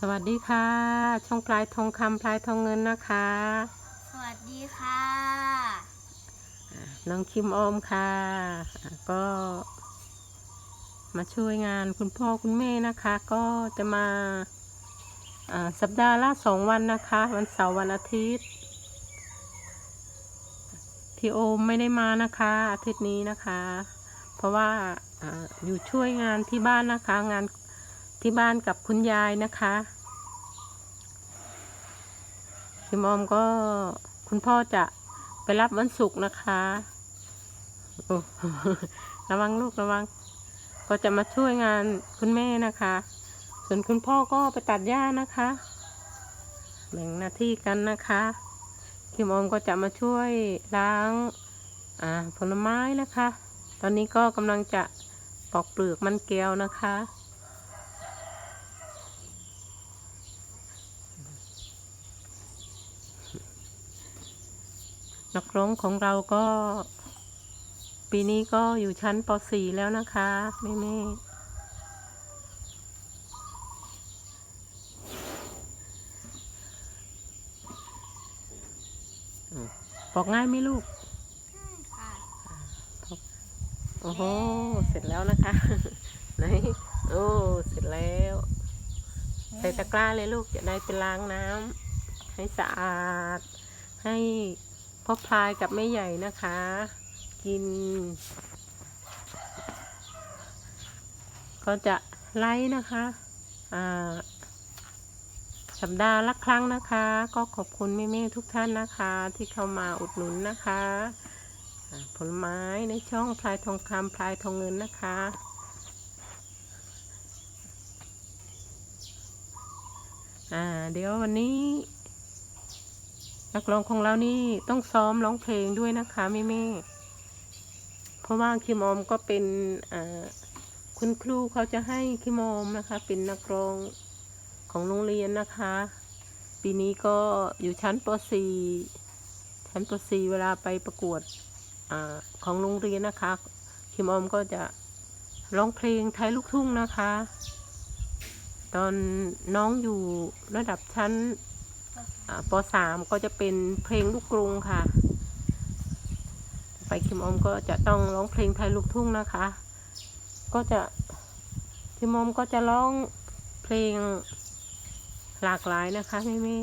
สวัสดีค่ะ ช่องปลายทองคำปลายทองเงินนะคะ สวัสดีค่ะ น้องคิมออมค่ะอะก็มาช่วยงานคุณพ่อคุณแม่นะคะ ก็จะมาอ่าสัปดาห์ละสองวันนะคะ วันเสาร์วันอาทิตย์พี่โอมไม่ได้มานะคะ อาทิตย์นี้นะคะ เพราะว่าอาอยู่ช่วยงานที่บ้านนะคะ งานที่บ้านกับคุณยายนะคะคิ มอมก็คุณพ่อจะไปรับวันศุกร์นะคะระวังลูกระวัง ก็จะมาช่วยงานคุณแม่นะคะ ส่วนคุณพ่อก็ไปตัดหญ้านะคะแบ่งหน้าที่กันนะคะคิมออมก็จะมาช่วยล้างอ่าผลไม้นะคะ ตอนนี้ก็กำลังจะปอกเปลือกมันแก้วนะคะ นักร้องของเราก็ ปีนี้ก็อยู่ชั้นป .4 แล้วนะคะแม่แม่อืมบอกง่ายไหมลูกใช่ค่ะโอ้โห เสร็จแล้วนะคะ ไหน โอ้ เสร็จแล้ว ใส่ตะกร้าเลยลูก จะได้ไปล้างน้ำให้สะอาด ให้ พ่อพลายกับแม่ใหญ่นะคะ กิน ก็จะไล่นะคะอ่าสัปดาห์ละครั้งนะคะ ก็ขอบคุณแม่ๆทุกท่านนะคะ ที่เข้ามาอุดหนุนนะคะผลไม้ในช่องพลายทองคำพลายทองเงินนะคะ อ่า เดี๋ยววันนี้ นักร้องของเรานี่ต้องซ้อมร้องเพลงด้วยนะคะแม่แม่เพราะว่าคิมอมก็เป็นคุณครูเขาจะให้คิมอมนะคะ เป็นนักร้องของโรงเรียนนะคะ ปีนี้ก็อยู่ชั้นป .4 ชั้นป .4 เวลาไปประกวดอของโรงเรียนนะคะ คิมอมก็จะร้องเพลงไทยลูกทุ่งนะคะ ตอนน้องอยู่ระดับชั้น ปสามก็จะเป็นเพลงลูกกรุงค่ะ ไปคิมอมก็จะต้องร้องเพลงไทยลูกทุ่งนะคะ ก็จะคิมอมก็จะร้องเพลงหลากหลายนะคะไม่ไม่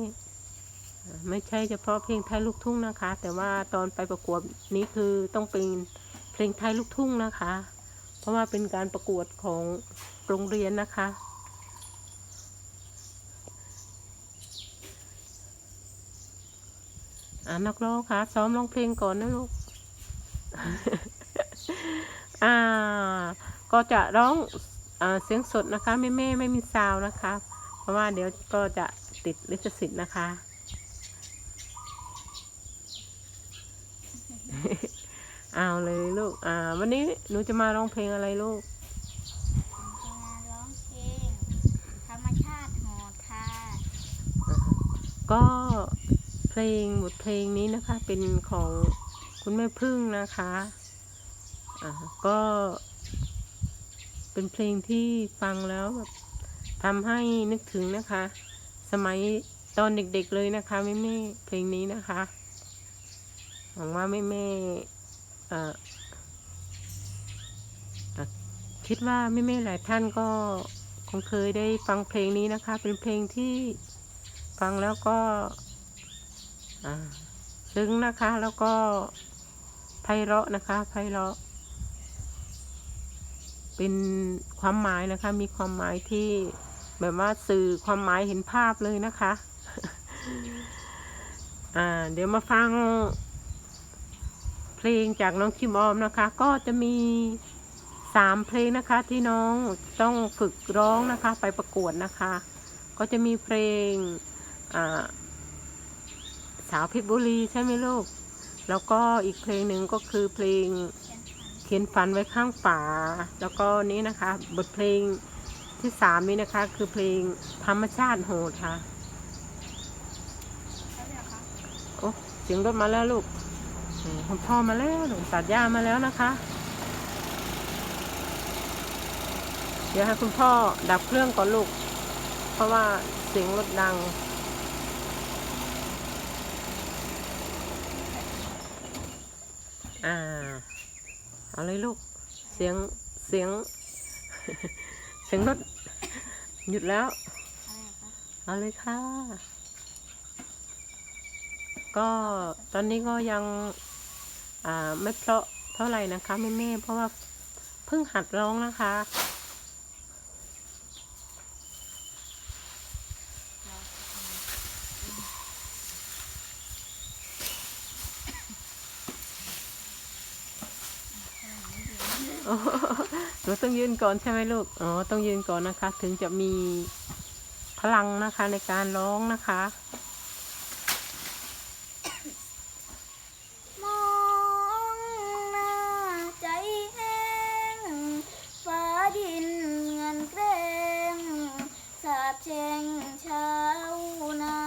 ไม่ใช่เฉพาะเพลงไทยลูกทุ่งนะคะ แต่ว่าตอนไปประกวดนี้คือต้องเป็นเพลงไทยลูกทุ่งนะคะ เพราะว่าเป็นการประกวดของโรงเรียนนะคะ อ่านักร้องคะซ้อมร้องเพลงก่อนนะลูก อ่า ก็จะร้องอ่าเสียงสดนะคะไม่ไม่ไม่มีซาวน์นะคะ เพราะว่าเดี๋ยวก็จะติดลิขสิทธิ์นะคะ เอาเลยลูก อ่า วันนี้หนูจะมาร้องเพลงอะไรลูกมาร้องเพลงธรรมชาติโหดค่ะก็ เพลงบทเพลงนี้นะคะเป็นของคุณแม่พึ่งนะคะอ่าก็เป็นเพลงที่ฟังแล้วแบบทำให้นึกถึงนะคะ สมัยตอนเด็กๆเลยนะคะแม่แม่เพลงนี้นะคะหวังว่าแม่แม่ๆอ่อคิดว่าแม่แม่หลายท่านก็คงเคยได้ฟังเพลงนี้นะคะ เป็นเพลงที่ฟังแล้วก็ ซึ้งนะคะแล้วก็ไพเราะนะคะไพเราะ เป็นความหมายนะคะ มีความหมายที่แบบว่าสื่อความหมายเห็นภาพเลยนะคะอ่าเดี๋ยวมาฟังเพลงจากน้องคิมออมนะคะ ก็จะมีสามเพลงนะคะที่น้องต้องฝึกร้องนะคะ ไปประกวดนะคะ ก็จะมีเพลงอ่า สาวเพชรบุรีใช่ไหมลูก แล้วก็อีกเพลงหนึ่งก็คือเพลงเขียนฝันไว้ข้างฝาแล้วก็นี้นะคะบทเพลงที่สามนี้นะคะ คือเพลงธรรมชาติโหดค่ะเดี๋ยวคะโอ้เสียงรถมาแล้วลูกคุณพ่อมาแล้วหนูตัดหญ้ามาแล้วนะคะ เดี๋ยวให้คุณพ่อดับเครื่องก่อนลูก เพราะว่าเสียงรถดัง อ่า เอาเลยลูก เสียง เสียง เสียงรถหยุดแล้ว เอาเลยค่ะ ก็ตอนนี้ก็ยังอ่าไม่เพราะเท่าไหร่นะคะแม่แม่ๆเพราะว่าเพิ่งหัดร้องนะคะ หนูต้องยืนก่อนใช่ไหมลูก อ๋อ ต้องยืนก่อนนะคะ ถึงจะมีพลังนะคะในการร้องนะคะ มองหน้าใจแห้งฟ้าดินเงินเกรงสาบแช่งชาวนา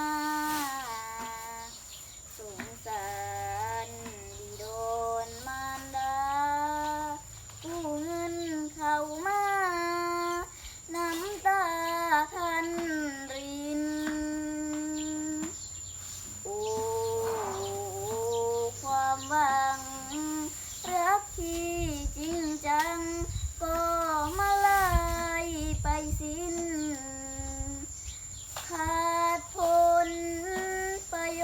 สงสารบิโดนมารดากู้เงินเข้ามา น้ำตาพันริน โอ้ ความหวัง รักที่จริงจัง ก็มาลายไปสิ้น ขาดผลประโย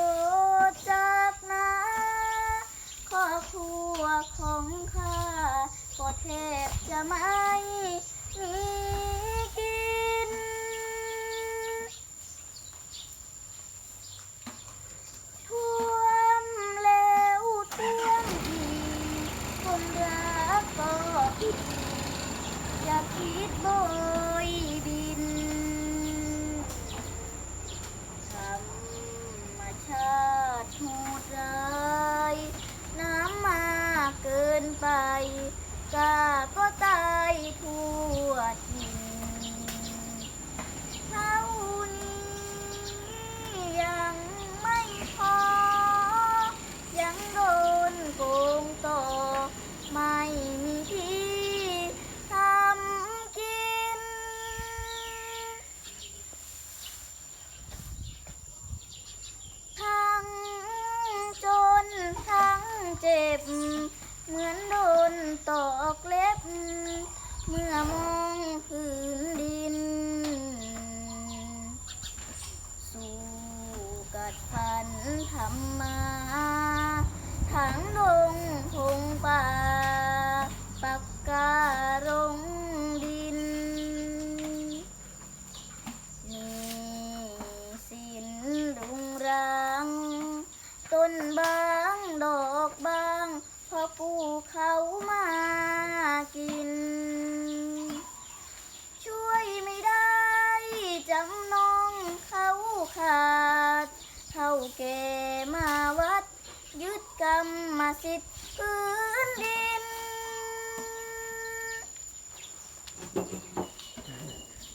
ชน์จากนาครอบครัวของข้าก็แทบจะไม่มีกิน ท่วมแล้วท่วมอีก คนรักก็ผิดอย่าคิดโบยบิน ธรรมชาติโหดร้ายน้ำมาเกินไปกาก็ตายทั่วทีานี้ยังไม่พอ ยังโดนโกงต่อ ไม่มีที่ทำกิน ทั้งจนทั้งเจ็บ เหมือนโดนตอกเล็บ เมื่อมองพื้นดิน สู้กัดฟันทำมา ทั้งดงพงป่าปักการงดิน มีสินรุงรัง ต้นบางดอกบางพอปู เขามากิน ช่วยไม่ได้จำนองเขาขาด เท่าแก่มาวัด ยึดกรรมมาสิทธิ์พื้นดิน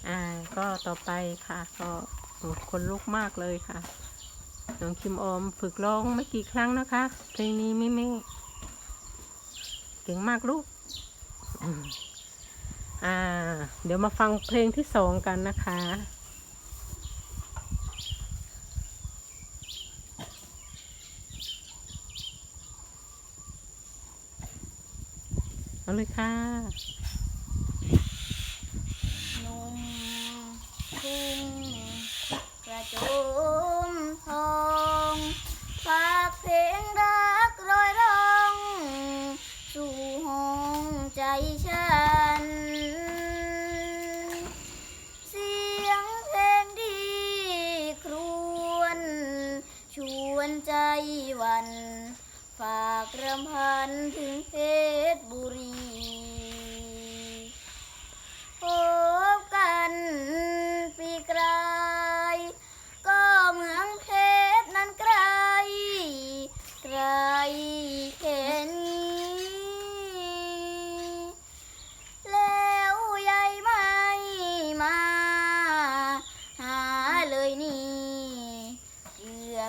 อ่าก็ต่อไปค่ะก็โอ้คนลุกมากเลยค่ะ น้องคิมออมฝึกร้องไม่กี่ครั้งนะคะ เพลงนี้ไม่ไม่ เก่งมากลูกอืมอ่า เดี๋ยวมาฟังเพลงที่สองกันนะคะเอาเลยค่ะ ฝากรำพันถึงเพชรบุรี พบกัน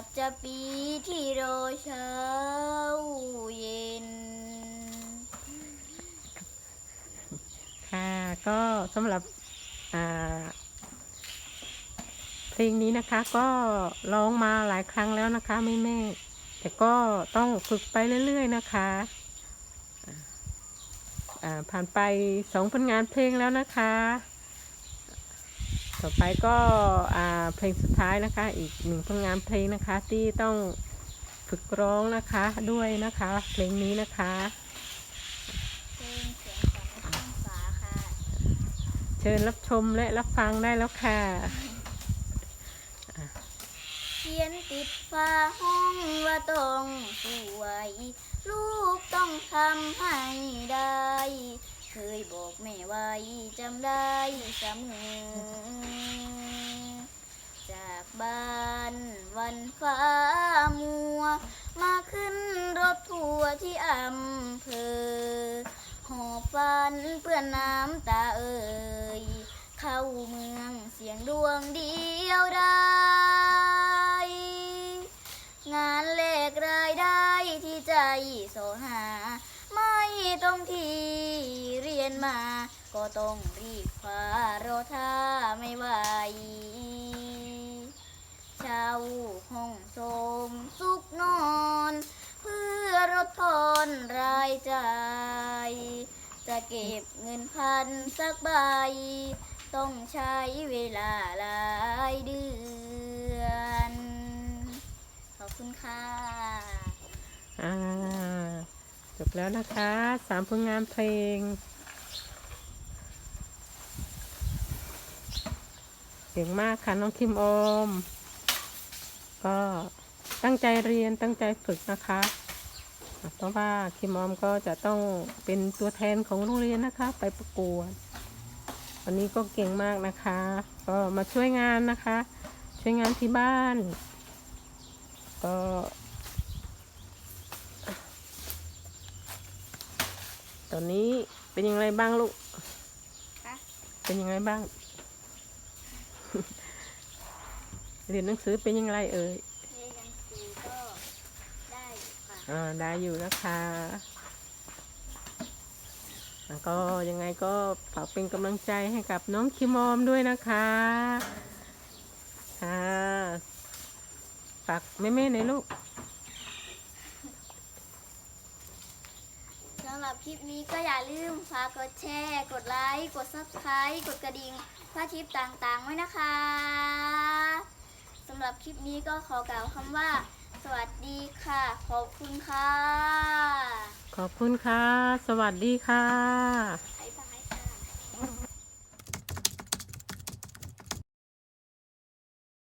บจะปีที่รอเช้าเย็น ค่ะก็สำหรับเพลงนี้นะคะก็ร้องมาหลายครั้งแล้วนะคะแม่แม่แต่ก็ต้องฝึกไปเรื่อย ๆ นะคะผ่านไปสองผลงานเพลงแล้วนะคะ ต่อไปก็อ่าเพลงสุดท้ายนะคะ อีกหนึ่งผลงานเพลงนะคะที่ต้องฝึกร้องนะคะด้วยนะคะ เพลงนี้นะคะเพลงเสียงฝันข้างฝาค่ะ เชิญรับชมและรับฟังได้แล้วค่ะเขียนติดฝาห้องว่าต้องสวย ลูกต้องทำให้ได้ เคยบอกแม่ไว้จำได้เสมอจาก บ้านวันฟ้ามัว มาขึ้นรถทัวร์ที่อำเภอ หอบฟันเปื้อนน้ำตาเอ่ย เข้าเมืองเสียงดวงเดียวได้ งานแลกรายได้ที่ใจโสหา ไม่ต้องที่เรียนมา ก็ต้องรีบคว้ารถท่าไม่ไหวาห้องโสมสุขนอน เพื่อลดทอนรายจ่าย จะเก็บเงินพันสักใบ ต้องใช้เวลาหลายเดือน ขอบคุณค่ะอ่าจบแล้วนะคะสามผลงานเพลงเก่งมากค่ะน้องคิมอม ก็ตั้งใจเรียนตั้งใจฝึกนะคะอะเพราะว่าคิมออมก็จะต้องเป็นตัวแทนของโรงเรียนนะคะ ไปประกวดวันนี้ก็เก่งมากนะคะ ก็มาช่วยงานนะคะ ช่วยงานที่บ้าน ก็ตอนนี้เป็นยังไงบ้างลูกค่ะเป็นยังไงบ้าง เรียนหนังสือเป็นยังไงเอ่ยเรียนหนังสือก็ได้อยู่ค่ะอ่าได้อยู่นะคะแล้วก็ยังไงก็ฝากเป็นกำลังใจให้กับน้องคิมอมด้วยนะคะค่ะฝากแม่ๆหน่อยลูกสำหรับคลิปนี้ก็อย่าลืมฝากกดแชร์ กดไลค์ กด subscribe กดกระดิ่งเพื่อคลิปต่างๆไว้นะคะสำหรับคลิปนี้ก็ขอกล่าวคำว่า สวัสดีค่ะ ขอบคุณค่ะ ขอบคุณค่ะ สวัสดีค่ะ